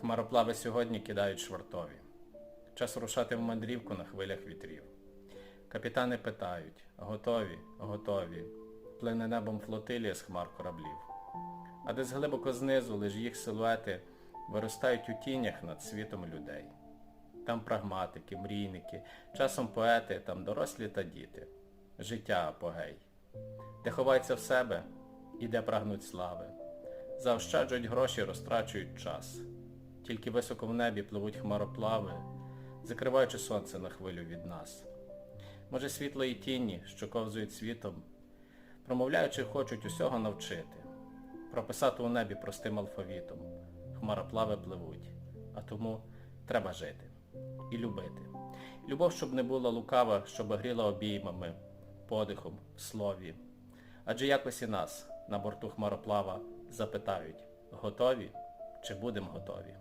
Хмароплави сьогодні кидають швартові. Час рушати в мандрівку на хвилях вітрів. Капітани питають, готові, готові. Плине небом флотилія з хмар кораблів. А десь глибоко знизу лиш їх силуети виростають у тінях над світом людей. Там прагматики, мрійники, часом поети, там дорослі та діти. Життя апогей. Де ховаються в себе і де прагнуть слави. Заощаджують гроші, розтрачують час. Тільки високо в небі пливуть хмароплави, закриваючи сонце на хвилю від нас. Може світло і тіні, що ковзують світом, промовляючи, хочуть усього навчити, прописати у небі простим алфавітом. Хмароплави пливуть, а тому треба жити і любити. Любов, щоб не була лукава, щоб гріла обіймами, подихом, слові. Адже якось і нас на борту хмароплава запитають, готові чи будемо готові?